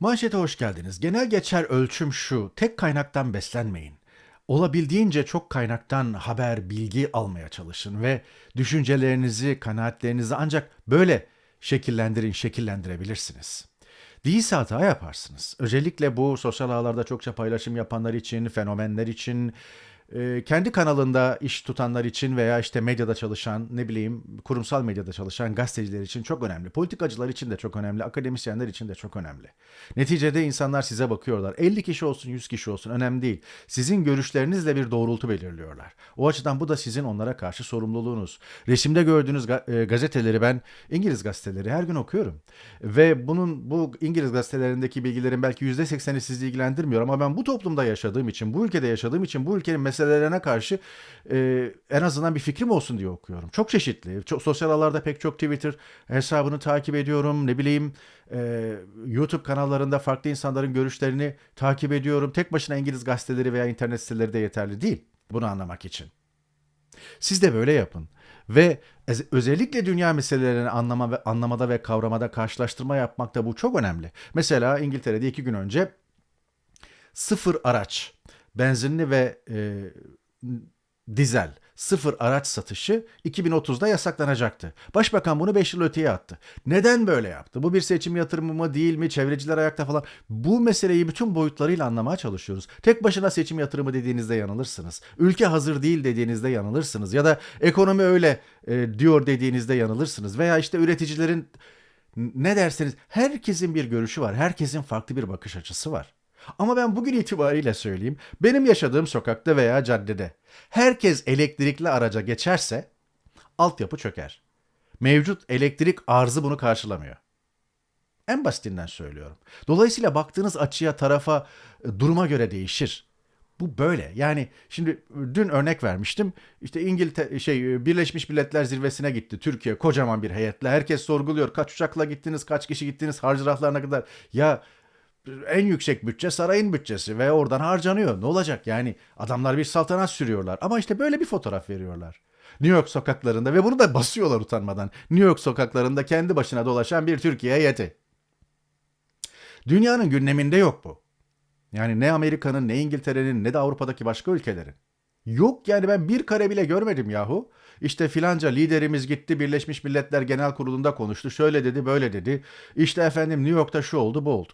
Manşete hoş geldiniz. Genel geçer ölçüm şu. Tek kaynaktan beslenmeyin. Olabildiğince çok kaynaktan haber, bilgi almaya çalışın ve düşüncelerinizi, kanaatlerinizi ancak böyle şekillendirin, şekillendirebilirsiniz. Değilse hata yaparsınız. Özellikle bu sosyal ağlarda çokça paylaşım yapanlar için, fenomenler için, e, kendi kanalında iş tutanlar için veya işte medyada çalışan, ne bileyim kurumsal medyada çalışan gazeteciler için çok önemli. Politikacılar için de çok önemli, akademisyenler için de çok önemli. Neticede insanlar size bakıyorlar. 50 kişi olsun, 100 kişi olsun önemli değil. Sizin görüşlerinizle bir doğrultu belirliyorlar. O açıdan bu da sizin onlara karşı sorumluluğunuz. Resimde gördüğünüz e, gazeteleri ben İngiliz gazeteleri her gün okuyorum. Ve bunun bu İngiliz gazetelerindeki bilgilerin belki %80'i sizi ilgilendirmiyor ama ben bu toplumda yaşadığım için, bu ülkede yaşadığım için bu ülkenin meselelerine karşı e, en azından bir fikrim olsun diye okuyorum. Çok çeşitli. Çok, sosyal ağlarda pek çok Twitter hesabını takip ediyorum. Ne bileyim e, YouTube kanallarında farklı insanların görüşlerini takip ediyorum. Tek başına İngiliz gazeteleri veya internet siteleri de yeterli değil bunu anlamak için. Siz de böyle yapın. Ve özellikle dünya meselelerini anlama ve anlamada ve kavramada karşılaştırma yapmakta bu çok önemli. Mesela İngiltere'de iki gün önce sıfır araç, benzinli ve e, dizel sıfır araç satışı 2030'da yasaklanacaktı. Başbakan bunu 5 yıl öteye attı. Neden böyle yaptı? Bu bir seçim yatırımı mı değil mi? Çevreciler ayakta falan. Bu meseleyi bütün boyutlarıyla anlamaya çalışıyoruz. Tek başına seçim yatırımı dediğinizde yanılırsınız. Ülke hazır değil dediğinizde yanılırsınız. Ya da ekonomi öyle e, diyor dediğinizde yanılırsınız. Veya işte üreticilerin ne derseniz herkesin bir görüşü var. Herkesin farklı bir bakış açısı var. Ama ben bugün itibariyle söyleyeyim. Benim yaşadığım sokakta veya caddede herkes elektrikli araca geçerse altyapı çöker. Mevcut elektrik arzı bunu karşılamıyor. En basitinden söylüyorum. Dolayısıyla baktığınız açıya, tarafa, e, duruma göre değişir. Bu böyle. Yani şimdi dün örnek vermiştim. İşte İngiltere şey e, Birleşmiş Milletler Zirvesi'ne gitti Türkiye kocaman bir heyetle. Herkes sorguluyor. Kaç uçakla gittiniz, kaç kişi gittiniz, harcırahlarına kadar. Ya en yüksek bütçe sarayın bütçesi ve oradan harcanıyor. Ne olacak yani adamlar bir saltanat sürüyorlar ama işte böyle bir fotoğraf veriyorlar. New York sokaklarında ve bunu da basıyorlar utanmadan. New York sokaklarında kendi başına dolaşan bir Türkiye heyeti. Dünyanın gündeminde yok bu. Yani ne Amerika'nın ne İngiltere'nin ne de Avrupa'daki başka ülkelerin. Yok yani ben bir kare bile görmedim yahu. İşte filanca liderimiz gitti Birleşmiş Milletler Genel Kurulu'nda konuştu. Şöyle dedi böyle dedi. İşte efendim New York'ta şu oldu bu oldu.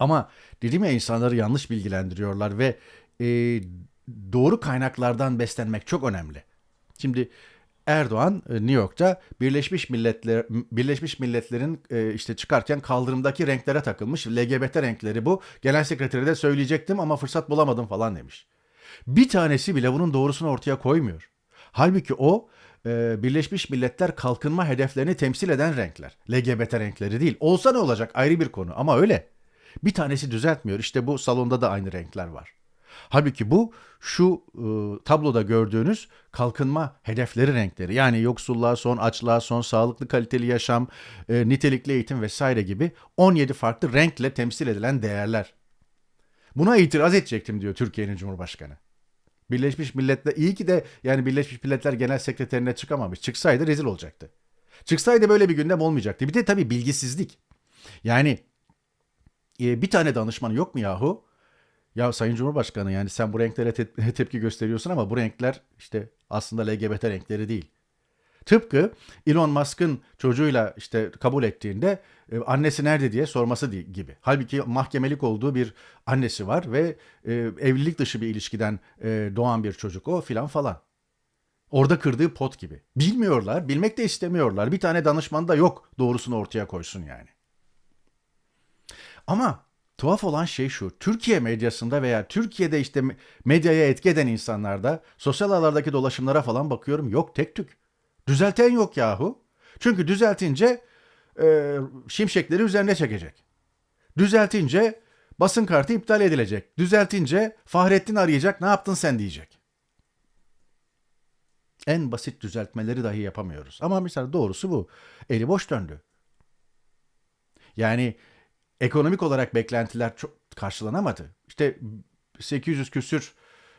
Ama dedim ya insanları yanlış bilgilendiriyorlar ve e, doğru kaynaklardan beslenmek çok önemli. Şimdi Erdoğan e, New York'ta Birleşmiş Milletler Birleşmiş Milletler'in e, işte çıkarken kaldırımdaki renklere takılmış. LGBT renkleri bu. Genel sekreteri de söyleyecektim ama fırsat bulamadım falan demiş. Bir tanesi bile bunun doğrusunu ortaya koymuyor. Halbuki o e, Birleşmiş Milletler kalkınma hedeflerini temsil eden renkler. LGBT renkleri değil. Olsa ne olacak ayrı bir konu ama öyle. Bir tanesi düzeltmiyor. İşte bu salonda da aynı renkler var. Halbuki bu şu e, tabloda gördüğünüz kalkınma hedefleri renkleri. Yani yoksulluğa son, açlığa son, sağlıklı kaliteli yaşam, e, nitelikli eğitim vesaire gibi 17 farklı renkle temsil edilen değerler. Buna itiraz edecektim diyor Türkiye'nin Cumhurbaşkanı. Birleşmiş Milletler iyi ki de yani Birleşmiş Milletler Genel Sekreterine çıkamamış. Çıksaydı rezil olacaktı. Çıksaydı böyle bir gündem olmayacaktı. Bir de tabii bilgisizlik. Yani e, bir tane danışmanı yok mu yahu? Ya Sayın Cumhurbaşkanı yani sen bu renklere te- tepki gösteriyorsun ama bu renkler işte aslında LGBT renkleri değil. Tıpkı Elon Musk'ın çocuğuyla işte kabul ettiğinde e, annesi nerede diye sorması gibi. Halbuki mahkemelik olduğu bir annesi var ve e, evlilik dışı bir ilişkiden e, doğan bir çocuk o filan falan. Orada kırdığı pot gibi. Bilmiyorlar, bilmek de istemiyorlar. Bir tane danışman da yok doğrusunu ortaya koysun yani. Ama tuhaf olan şey şu. Türkiye medyasında veya Türkiye'de işte medyaya etki eden insanlarda sosyal ağlardaki dolaşımlara falan bakıyorum. Yok tek tük. Düzelten yok yahu. Çünkü düzeltince e, şimşekleri üzerine çekecek. Düzeltince basın kartı iptal edilecek. Düzeltince Fahrettin arayacak ne yaptın sen diyecek. En basit düzeltmeleri dahi yapamıyoruz. Ama mesela doğrusu bu. Eli boş döndü. Yani ekonomik olarak beklentiler çok karşılanamadı. İşte 800 küsür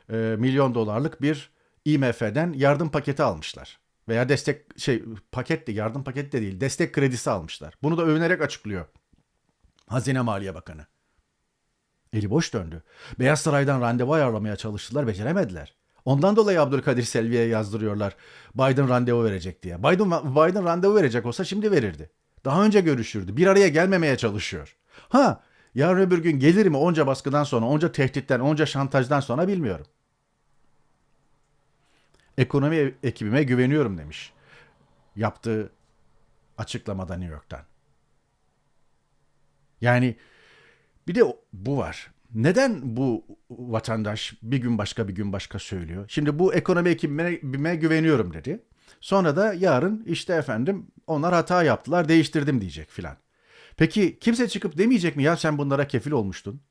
e, milyon dolarlık bir IMF'den yardım paketi almışlar. Veya destek şey paket de yardım paketi de değil destek kredisi almışlar. Bunu da övünerek açıklıyor. Hazine Maliye Bakanı. Eli boş döndü. Beyaz Saray'dan randevu ayarlamaya çalıştılar, beceremediler. Ondan dolayı Abdülkadir Selvi'ye yazdırıyorlar. Biden randevu verecek diye. Biden, Biden randevu verecek olsa şimdi verirdi. Daha önce görüşürdü. Bir araya gelmemeye çalışıyor. Ha, yarın öbür gün gelir mi onca baskıdan sonra, onca tehditten, onca şantajdan sonra bilmiyorum. Ekonomi ekibime güveniyorum demiş. Yaptığı açıklamada New York'tan. Yani bir de bu var. Neden bu vatandaş bir gün başka bir gün başka söylüyor? Şimdi bu ekonomi ekibime güveniyorum dedi. Sonra da yarın işte efendim onlar hata yaptılar değiştirdim diyecek filan. Peki kimse çıkıp demeyecek mi ya sen bunlara kefil olmuştun?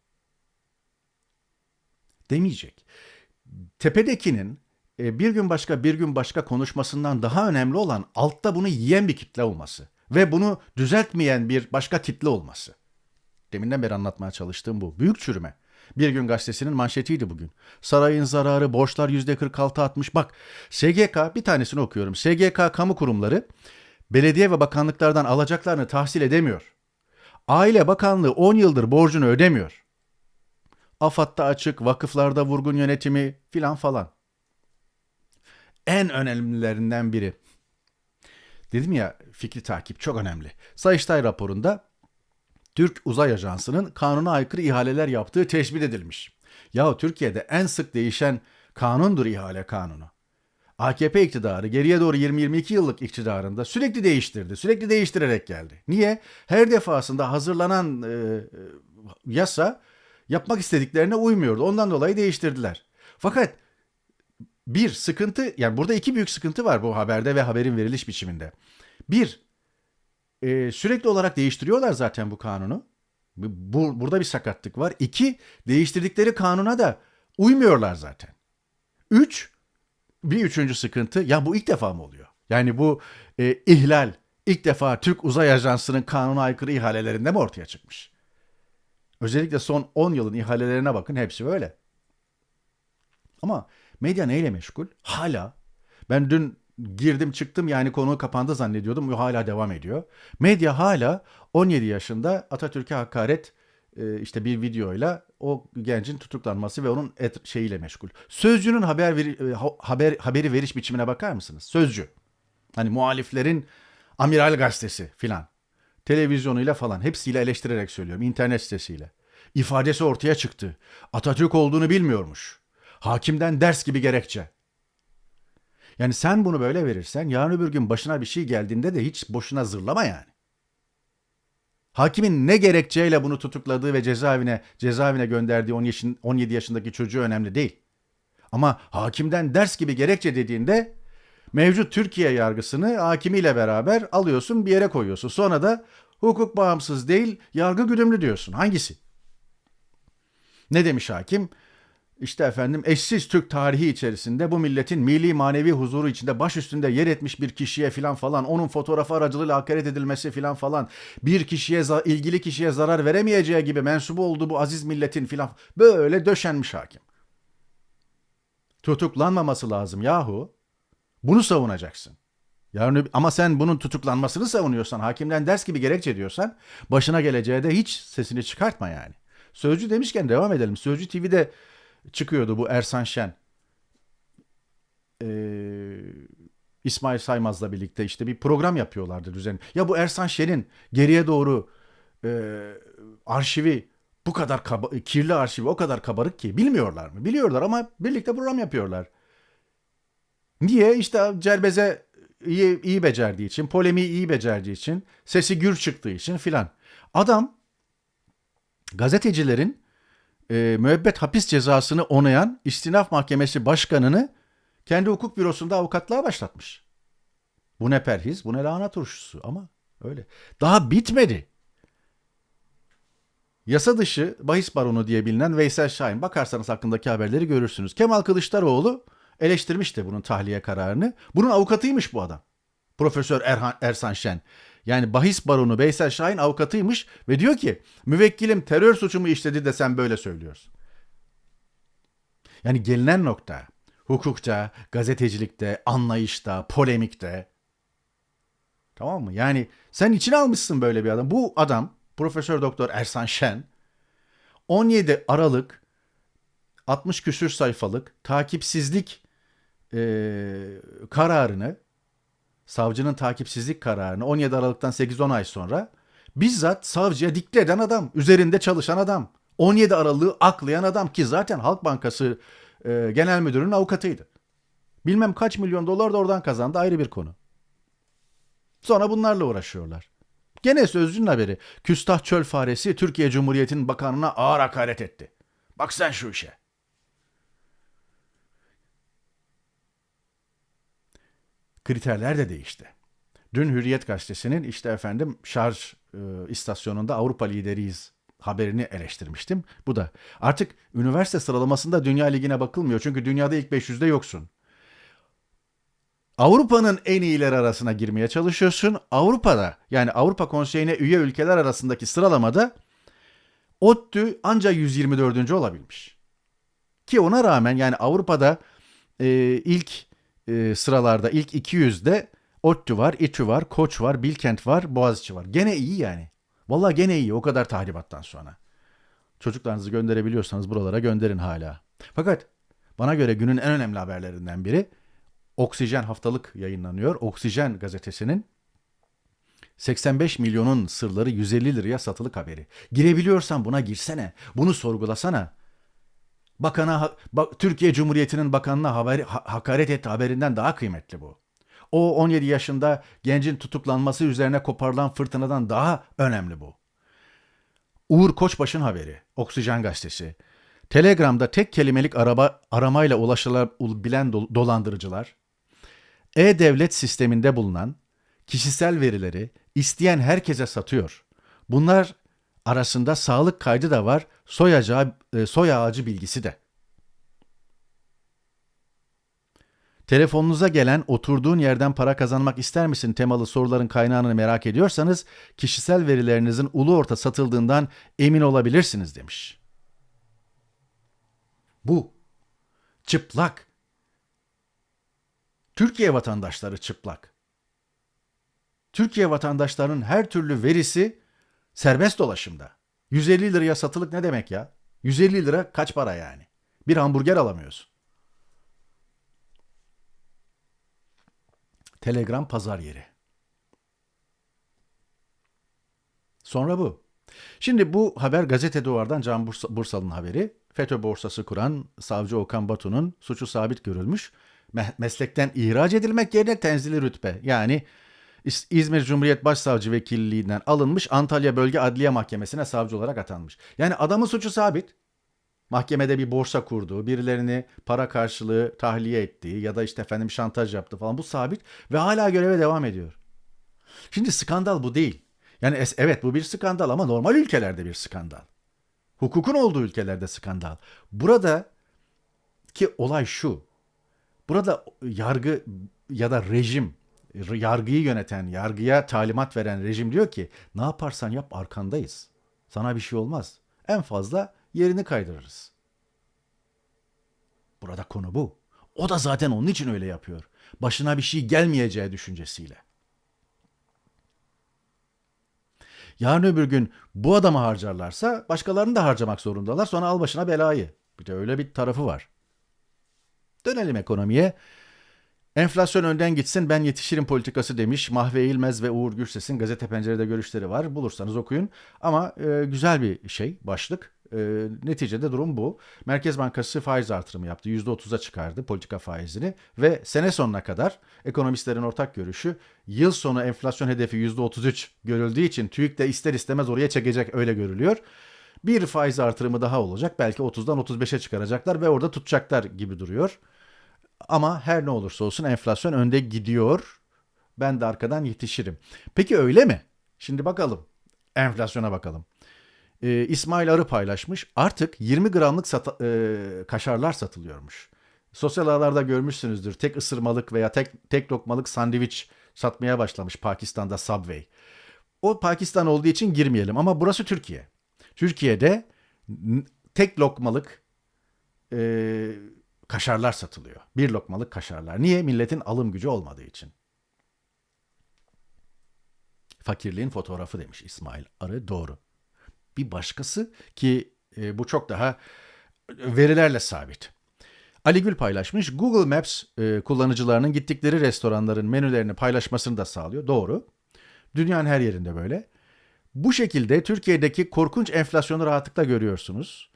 Demeyecek. Tepedekinin e, bir gün başka bir gün başka konuşmasından daha önemli olan altta bunu yiyen bir kitle olması ve bunu düzeltmeyen bir başka kitle olması. Deminden beri anlatmaya çalıştığım bu. Büyük çürüme. Bir gün gazetesinin manşetiydi bugün. Sarayın zararı, borçlar %46 atmış. Bak SGK bir tanesini okuyorum. SGK kamu kurumları belediye ve bakanlıklardan alacaklarını tahsil edemiyor. Aile Bakanlığı 10 yıldır borcunu ödemiyor. AFAD'da açık, vakıflarda vurgun yönetimi filan falan. En önemlilerinden biri. Dedim ya fikri takip çok önemli. Sayıştay raporunda Türk Uzay Ajansı'nın kanuna aykırı ihaleler yaptığı tespit edilmiş. Yahu Türkiye'de en sık değişen kanundur ihale kanunu. AKP iktidarı geriye doğru 20-22 yıllık iktidarında sürekli değiştirdi. Sürekli değiştirerek geldi. Niye? Her defasında hazırlanan e, yasa yapmak istediklerine uymuyordu. Ondan dolayı değiştirdiler. Fakat bir sıkıntı yani burada iki büyük sıkıntı var bu haberde ve haberin veriliş biçiminde. Bir, e, sürekli olarak değiştiriyorlar zaten bu kanunu. Bu, burada bir sakatlık var. İki, değiştirdikleri kanuna da uymuyorlar zaten. Üç, bir üçüncü sıkıntı ya bu ilk defa mı oluyor? Yani bu e, ihlal ilk defa Türk Uzay Ajansı'nın kanuna aykırı ihalelerinde mi ortaya çıkmış? Özellikle son 10 yılın ihalelerine bakın hepsi böyle. Ama medya neyle meşgul? Hala ben dün girdim çıktım yani konu kapandı zannediyordum. Hala devam ediyor. Medya hala 17 yaşında Atatürk'e hakaret işte bir videoyla o gencin tutuklanması ve onun et şeyiyle meşgul. Sözcünün haber veri, e, haber haberi veriş biçimine bakar mısınız? Sözcü. Hani muhaliflerin Amiral gazetesi filan. Televizyonuyla falan hepsiyle eleştirerek söylüyorum. internet sitesiyle. İfadesi ortaya çıktı. Atatürk olduğunu bilmiyormuş. Hakimden ders gibi gerekçe. Yani sen bunu böyle verirsen yarın öbür gün başına bir şey geldiğinde de hiç boşuna zırlama yani. Hakimin ne gerekçeyle bunu tutukladığı ve cezaevine cezaevine gönderdiği 10 yaşın, 17 yaşındaki çocuğu önemli değil. Ama hakimden ders gibi gerekçe dediğinde mevcut Türkiye yargısını hakimiyle beraber alıyorsun bir yere koyuyorsun. Sonra da hukuk bağımsız değil yargı güdümlü diyorsun. Hangisi? Ne demiş hakim? İşte efendim eşsiz Türk tarihi içerisinde bu milletin milli manevi huzuru içinde baş üstünde yer etmiş bir kişiye filan falan onun fotoğrafı aracılığıyla hakaret edilmesi filan falan bir kişiye ilgili kişiye zarar veremeyeceği gibi mensubu olduğu bu aziz milletin filan böyle döşenmiş hakim. Tutuklanmaması lazım yahu. Bunu savunacaksın. Yani ama sen bunun tutuklanmasını savunuyorsan, hakimden ders gibi gerekçe diyorsan başına geleceğe de hiç sesini çıkartma yani. Sözcü demişken devam edelim. Sözcü TV'de çıkıyordu bu Ersan Şen. Ee, İsmail Saymaz'la birlikte işte bir program yapıyorlardı düzen. Ya bu Ersan Şen'in geriye doğru e, arşivi bu kadar kaba, kirli arşivi o kadar kabarık ki bilmiyorlar mı? Biliyorlar ama birlikte program yapıyorlar. Niye? İşte Cerbeze iyi, iyi becerdiği için, polemiği iyi becerdiği için, sesi gür çıktığı için filan. Adam gazetecilerin e, müebbet hapis cezasını onayan İstinaf Mahkemesi Başkanı'nı kendi hukuk bürosunda avukatlığa başlatmış. Bu ne perhiz, bu ne lahana turşusu ama öyle. Daha bitmedi. Yasa dışı bahis baronu diye bilinen Veysel Şahin. Bakarsanız hakkındaki haberleri görürsünüz. Kemal Kılıçdaroğlu eleştirmişti bunun tahliye kararını. Bunun avukatıymış bu adam. Profesör Erhan, Ersan Şen. Yani bahis baronu Veysel Şahin avukatıymış ve diyor ki müvekkilim terör suçumu işledi de sen böyle söylüyorsun. Yani gelinen nokta hukukta, gazetecilikte, anlayışta, polemikte. Tamam mı? Yani sen içine almışsın böyle bir adam. Bu adam Profesör Doktor Ersan Şen 17 Aralık 60 küsür sayfalık takipsizlik eee, kararını savcının takipsizlik kararını 17 Aralık'tan 8-10 ay sonra bizzat savcıya dikte eden adam, üzerinde çalışan adam, 17 Aralık'ı aklayan adam ki zaten Halk Bankası e, Genel Müdürü'nün avukatıydı. Bilmem kaç milyon dolar da oradan kazandı ayrı bir konu. Sonra bunlarla uğraşıyorlar. Gene Sözcü'nün haberi. Küstah çöl faresi Türkiye Cumhuriyeti'nin bakanına ağır hakaret etti. Bak sen şu işe. Kriterler de değişti. Dün Hürriyet Gazetesi'nin işte efendim şarj e, istasyonunda Avrupa lideriyiz haberini eleştirmiştim. Bu da artık üniversite sıralamasında Dünya Ligi'ne bakılmıyor. Çünkü dünyada ilk 500'de yoksun. Avrupa'nın en iyileri arasına girmeye çalışıyorsun. Avrupa'da yani Avrupa Konseyi'ne üye ülkeler arasındaki sıralamada ODTÜ ancak 124. olabilmiş. Ki ona rağmen yani Avrupa'da e, ilk e, sıralarda ilk 200'de ODTÜ var, İTÜ var, Koç var, Bilkent var, Boğaziçi var. Gene iyi yani. Vallahi gene iyi o kadar tahribattan sonra. Çocuklarınızı gönderebiliyorsanız buralara gönderin hala. Fakat bana göre günün en önemli haberlerinden biri Oksijen haftalık yayınlanıyor. Oksijen gazetesinin 85 milyonun sırları 150 liraya satılık haberi. Girebiliyorsan buna girsene. Bunu sorgulasana. Bakana bak, Türkiye Cumhuriyeti'nin bakanına haber, ha- hakaret etti haberinden daha kıymetli bu. O 17 yaşında gencin tutuklanması üzerine koparılan fırtınadan daha önemli bu. Uğur Koçbaş'ın haberi. Oksijen gazetesi. Telegram'da tek kelimelik araba aramayla ulaşılabilen do- dolandırıcılar e-devlet sisteminde bulunan kişisel verileri isteyen herkese satıyor. Bunlar arasında sağlık kaydı da var, soy, ağacı, e, soy ağacı bilgisi de. Telefonunuza gelen oturduğun yerden para kazanmak ister misin temalı soruların kaynağını merak ediyorsanız kişisel verilerinizin ulu orta satıldığından emin olabilirsiniz demiş. Bu çıplak Türkiye vatandaşları çıplak. Türkiye vatandaşlarının her türlü verisi serbest dolaşımda. 150 liraya satılık ne demek ya? 150 lira kaç para yani? Bir hamburger alamıyorsun. Telegram pazar yeri. Sonra bu. Şimdi bu haber Gazete Duvar'dan Can Bursa, Bursal'ın haberi. FETÖ borsası kuran savcı Okan Batu'nun suçu sabit görülmüş. Me- meslekten ihraç edilmek yerine tenzili rütbe yani İzmir Cumhuriyet Başsavcı Vekilliğinden alınmış Antalya Bölge Adliye Mahkemesi'ne savcı olarak atanmış. Yani adamın suçu sabit. Mahkemede bir borsa kurduğu, birilerini para karşılığı tahliye ettiği ya da işte efendim şantaj yaptı falan bu sabit ve hala göreve devam ediyor. Şimdi skandal bu değil. Yani evet bu bir skandal ama normal ülkelerde bir skandal. Hukukun olduğu ülkelerde skandal. Burada ki olay şu. Burada yargı ya da rejim, yargıyı yöneten, yargıya talimat veren rejim diyor ki ne yaparsan yap arkandayız. Sana bir şey olmaz. En fazla yerini kaydırırız. Burada konu bu. O da zaten onun için öyle yapıyor. Başına bir şey gelmeyeceği düşüncesiyle. Yarın öbür gün bu adamı harcarlarsa başkalarını da harcamak zorundalar. Sonra al başına belayı. Bir de öyle bir tarafı var. Dönelim ekonomiye. Enflasyon önden gitsin ben yetişirim politikası demiş. Mahve İlmez ve Uğur Gürses'in gazete pencerede görüşleri var. Bulursanız okuyun. Ama e, güzel bir şey başlık. E, neticede durum bu. Merkez Bankası faiz artırımı yaptı. %30'a çıkardı politika faizini ve sene sonuna kadar ekonomistlerin ortak görüşü yıl sonu enflasyon hedefi %33 görüldüğü için TÜİK de ister istemez oraya çekecek öyle görülüyor. Bir faiz artırımı daha olacak. Belki 30'dan 35'e çıkaracaklar ve orada tutacaklar gibi duruyor. Ama her ne olursa olsun enflasyon önde gidiyor. Ben de arkadan yetişirim. Peki öyle mi? Şimdi bakalım. Enflasyona bakalım. Ee, İsmail Arı paylaşmış. Artık 20 gramlık sata- e, kaşarlar satılıyormuş. Sosyal ağlarda görmüşsünüzdür. Tek ısırmalık veya tek tek lokmalık sandviç satmaya başlamış Pakistan'da Subway. O Pakistan olduğu için girmeyelim ama burası Türkiye. Türkiye'de tek lokmalık e, kaşarlar satılıyor. Bir lokmalık kaşarlar. Niye? Milletin alım gücü olmadığı için. Fakirliğin fotoğrafı demiş İsmail Arı. Doğru. Bir başkası ki e, bu çok daha verilerle sabit. Ali Gül paylaşmış. Google Maps e, kullanıcılarının gittikleri restoranların menülerini paylaşmasını da sağlıyor. Doğru. Dünyanın her yerinde böyle. Bu şekilde Türkiye'deki korkunç enflasyonu rahatlıkla görüyorsunuz.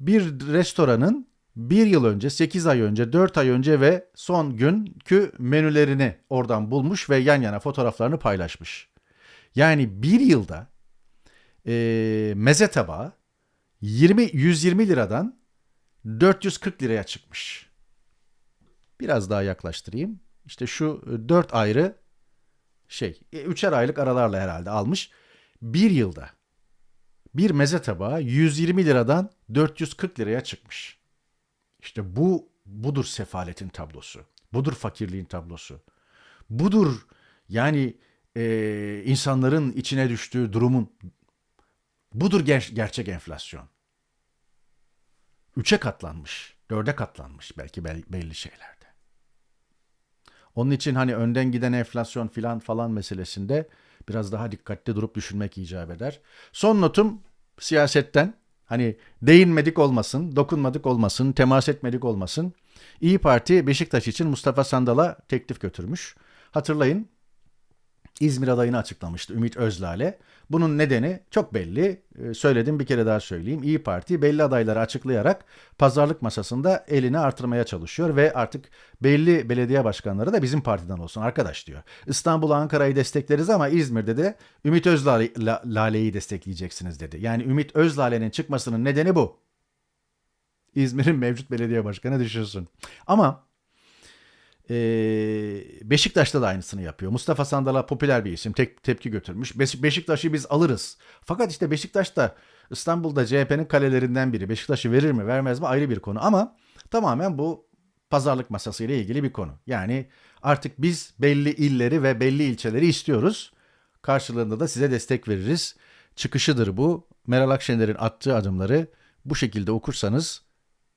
Bir restoranın bir yıl önce, 8 ay önce, 4 ay önce ve son günkü menülerini oradan bulmuş ve yan yana fotoğraflarını paylaşmış. Yani bir yılda e, meze tabağı 20 120 liradan 440 liraya çıkmış. Biraz daha yaklaştırayım. İşte şu 4 ayrı şey, e, üçer aylık aralarla herhalde almış. Bir yılda bir meze tabağı 120 liradan 440 liraya çıkmış. İşte bu budur sefaletin tablosu. Budur fakirliğin tablosu. Budur yani e, insanların içine düştüğü durumun budur ger- gerçek enflasyon. Üçe katlanmış, dörde katlanmış belki bel- belli şeylerde. Onun için hani önden giden enflasyon filan falan meselesinde biraz daha dikkatli durup düşünmek icap eder. Son notum siyasetten hani değinmedik olmasın, dokunmadık olmasın, temas etmedik olmasın. İyi Parti Beşiktaş için Mustafa Sandal'a teklif götürmüş. Hatırlayın İzmir adayını açıklamıştı Ümit Özlale. Bunun nedeni çok belli. Ee, Söyledim bir kere daha söyleyeyim. İyi Parti belli adayları açıklayarak pazarlık masasında elini artırmaya çalışıyor ve artık belli belediye başkanları da bizim partiden olsun arkadaş diyor. İstanbul, Ankara'yı destekleriz ama İzmir'de de Ümit Özlale'yi destekleyeceksiniz dedi. Yani Ümit Özlale'nin çıkmasının nedeni bu. İzmir'in mevcut belediye başkanı düşünsün. Ama ee, Beşiktaş'ta da aynısını yapıyor. Mustafa Sandal'a popüler bir isim. Tek, tepki götürmüş. Beş- Beşiktaş'ı biz alırız. Fakat işte Beşiktaş da İstanbul'da CHP'nin kalelerinden biri. Beşiktaş'ı verir mi vermez mi ayrı bir konu. Ama tamamen bu pazarlık masası ile ilgili bir konu. Yani artık biz belli illeri ve belli ilçeleri istiyoruz. Karşılığında da size destek veririz. Çıkışıdır bu. Meral Akşener'in attığı adımları bu şekilde okursanız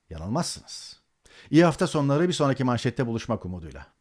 yanılmazsınız. İyi hafta sonları bir sonraki manşette buluşmak umuduyla.